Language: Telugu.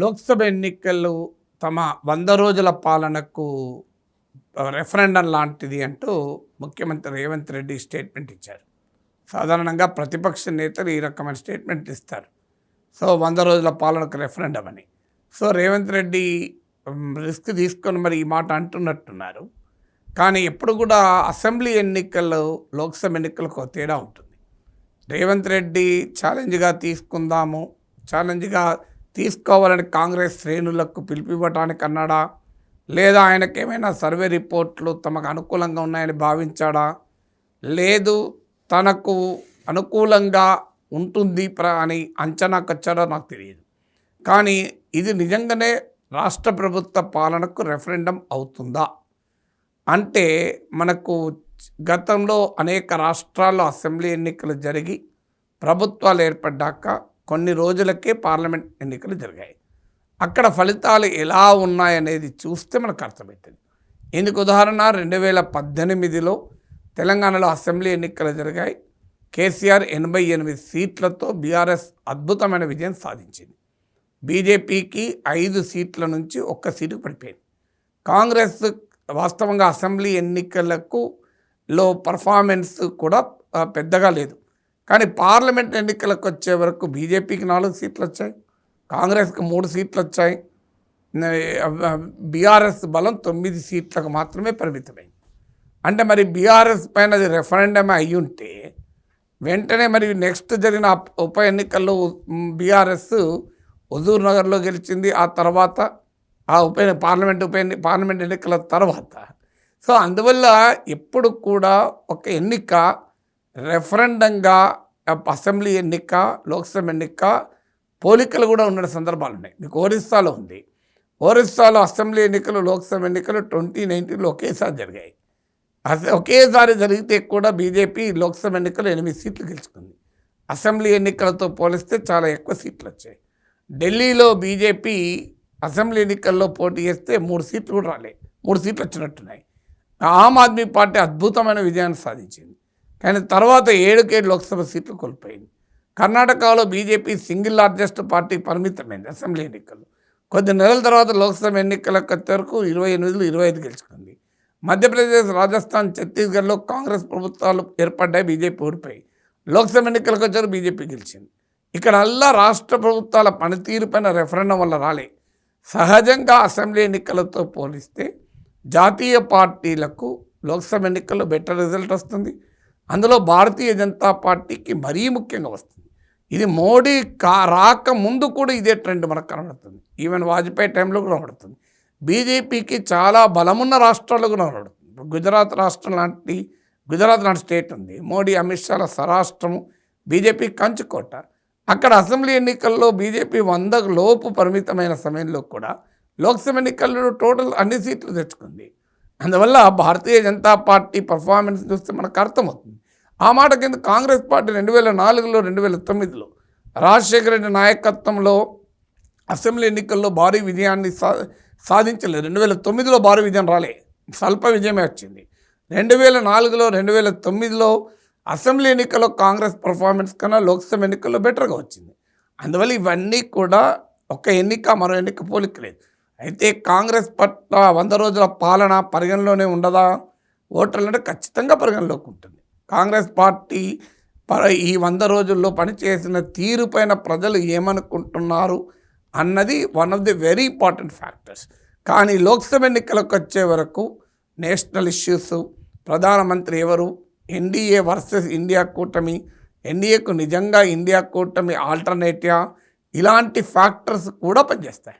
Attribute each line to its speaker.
Speaker 1: లోక్సభ ఎన్నికలు తమ వంద రోజుల పాలనకు రెఫరెండం లాంటిది అంటూ ముఖ్యమంత్రి రేవంత్ రెడ్డి స్టేట్మెంట్ ఇచ్చారు. సాధారణంగా ప్రతిపక్ష నేతలు ఈ రకమైన స్టేట్మెంట్ ఇస్తారు. సో వంద రోజుల పాలనకు రెఫరెండం అని. సో రేవంత్ రెడ్డి రిస్క్ తీసుకొని మరి ఈ మాట అంటున్నట్టున్నారు. కానీ ఎప్పుడు కూడా అసెంబ్లీ ఎన్నికల్లో లోక్సభ ఎన్నికలకు తేడా ఉంటుంది. రేవంత్ రెడ్డి ఛాలెంజ్గా తీసుకుందాము ఛాలెంజ్గా తీసుకోవాలని కాంగ్రెస్ శ్రేణులకు పిలిపివ్వటానికన్నాడా లేదా ఆయనకి ఏమైనా సర్వే రిపోర్ట్లు తమకు అనుకూలంగా ఉన్నాయని భావించాడా? లేదు తనకు అనుకూలంగా ఉంటుంది ప్ర అని అంచనాకు వచ్చాడో నాకు తెలియదు. కానీ ఇది నిజంగానే రాష్ట్ర ప్రభుత్వ పాలనకు రెఫరెండం అవుతుందా? అంటే మనకు గతంలో అనేక రాష్ట్రాల్లో అసెంబ్లీ ఎన్నికలు జరిగి ప్రభుత్వాలు ఏర్పడ్డాక కొన్ని రోజులకే పార్లమెంట్ ఎన్నికలు జరిగాయి. అక్కడ ఫలితాలు ఎలా ఉన్నాయనేది చూస్తే మనకు అర్థమవుతుంది. ఇందుకు ఉదాహరణ రెండు వేల పద్దెనిమిదిలో తెలంగాణలో అసెంబ్లీ ఎన్నికలు జరిగాయి. కేసీఆర్ ఎనభై ఎనిమిది సీట్లతో బీఆర్ఎస్ అద్భుతమైన విజయం సాధించింది. బీజేపీకి ఐదు సీట్ల నుంచి ఒక్క సీటు పడిపోయింది. కాంగ్రెస్ వాస్తవంగా అసెంబ్లీ ఎన్నికలకు లో పర్ఫార్మెన్స్ కూడా పెద్దగా లేదు. కానీ పార్లమెంట్ ఎన్నికలకు వచ్చే వరకు బీజేపీకి నాలుగు సీట్లు వచ్చాయి కాంగ్రెస్కి మూడు సీట్లు వచ్చాయి బీఆర్ఎస్ బలం తొమ్మిది సీట్లకు మాత్రమే పరిమితమైంది. అంటే మరి బీఆర్ఎస్ పైన అది రెఫరెండమే అయి ఉంటే వెంటనే మరి నెక్స్ట్ జరిగిన ఉప ఎన్నికల్లో బీఆర్ఎస్ హుజూర్ నగర్లో గెలిచింది ఆ తర్వాత ఆ ఉప పార్లమెంట్ ఉప ఎన్ని పార్లమెంట్ ఎన్నికల తర్వాత. సో అందువల్ల ఎప్పుడు కూడా ఒక ఎన్నిక రెఫరెండంగా అసెంబ్లీ ఎన్నిక లోక్సభ ఎన్నిక పోలికలు కూడా ఉన్న సందర్భాలు ఉన్నాయి మీకు ఒరిస్సాలో ఉంది. ఒరిస్సాలో అసెంబ్లీ ఎన్నికలు లోక్సభ ఎన్నికలు ట్వంటీ నైన్టీన్లో ఒకేసారి జరిగాయి. అసె ఒకేసారి జరిగితే కూడా బీజేపీ లోక్సభ ఎన్నికలు ఎనిమిది సీట్లు గెలుచుకుంది. అసెంబ్లీ ఎన్నికలతో పోలిస్తే చాలా ఎక్కువ సీట్లు వచ్చాయి. ఢిల్లీలో బీజేపీ అసెంబ్లీ ఎన్నికల్లో పోటీ చేస్తే మూడు సీట్లు కూడా రాలే. మూడు సీట్లు వచ్చినట్టున్నాయి. ఆమ్ ఆద్మీ పార్టీ అద్భుతమైన విజయాన్ని సాధించింది. కానీ తర్వాత ఏడుకేడు లోక్సభ సీట్లు కోల్పోయింది. కర్ణాటకలో బీజేపీ సింగిల్ లార్జెస్ట్ పార్టీ పరిమితమైంది అసెంబ్లీ ఎన్నికలు. కొద్ది నెలల తర్వాత లోక్సభ ఎన్నికలకు వరకు ఇరవై ఎనిమిదిలో ఇరవై ఐదు గెలుచుకుంది. మధ్యప్రదేశ్ రాజస్థాన్ ఛత్తీస్గఢ్లో కాంగ్రెస్ ప్రభుత్వాలు ఏర్పడ్డాయి బీజేపీ ఓడిపోయి. లోక్సభ ఎన్నికలకు వచ్చారు బీజేపీ గెలిచింది. ఇక్కడ అల్లా రాష్ట్ర ప్రభుత్వాల పనితీరు పైన రెఫరెండం వల్ల రాలే. సహజంగా అసెంబ్లీ ఎన్నికలతో పోలిస్తే జాతీయ పార్టీలకు లోక్సభ ఎన్నికల్లో బెటర్ రిజల్ట్ వస్తుంది. అందులో భారతీయ జనతా పార్టీకి మరీ ముఖ్యంగా వస్తుంది. ఇది మోడీ కా రాక ముందు కూడా ఇదే ట్రెండ్ మనకు కనబడుతుంది. ఈవెన్ వాజ్పేయి టైంలో కూడా కనబడుతుంది. బీజేపీకి చాలా బలమున్న రాష్ట్రాలు కూడా కనబడుతుంది. గుజరాత్ రాష్ట్రం లాంటి గుజరాత్ లాంటి స్టేట్ ఉంది. మోడీ అమిత్ షాల స్వరాష్ట్రము బీజేపీ కంచుకోట. అక్కడ అసెంబ్లీ ఎన్నికల్లో బీజేపీ వందకు లోపు పరిమితమైన సమయంలో కూడా లోక్సభ ఎన్నికల్లో టోటల్ అన్ని సీట్లు తెచ్చుకుంది. అందువల్ల భారతీయ జనతా పార్టీ పర్ఫార్మెన్స్ చూస్తే మనకు అర్థమవుతుంది. ఆ మాట కింద కాంగ్రెస్ పార్టీ రెండు వేల నాలుగులో రెండు వేల తొమ్మిదిలో రాజశేఖర రెడ్డి నాయకత్వంలో అసెంబ్లీ ఎన్నికల్లో భారీ విజయాన్ని సా సాధించలేదు. రెండు వేల తొమ్మిదిలో భారీ విజయం రాలే. స్వల్ప విజయమే వచ్చింది. రెండు వేల నాలుగులో రెండు వేల తొమ్మిదిలో అసెంబ్లీ ఎన్నికల్లో కాంగ్రెస్ పర్ఫార్మెన్స్ కన్నా లోక్సభ ఎన్నికల్లో బెటర్గా వచ్చింది. అందువల్ల ఇవన్నీ కూడా ఒక ఎన్నిక మరో ఎన్నిక పోలిక లేదు. అయితే కాంగ్రెస్ పట్ల వంద రోజుల పాలన పరిగణలోనే ఉండదా? ఓటర్లు అంటే ఖచ్చితంగా పరిగణలోకి ఉంటుంది. కాంగ్రెస్ పార్టీ ఈ వంద రోజుల్లో పనిచేసిన తీరుపైన ప్రజలు ఏమనుకుంటున్నారు అన్నది one of the very important factors కానీ లోక్సభ ఎన్నికలకు వచ్చే వరకు నేషనల్ ఇష్యూస్ ప్రధానమంత్రి ఎవరు ఎన్డీఏ వర్సెస్ ఇండియా కూటమి ఎన్డీఏకు నిజంగా ఇండియా కూటమి ఆల్టర్నేటివా? ఇలాంటి ఫ్యాక్టర్స్ కూడా పనిచేస్తాయి.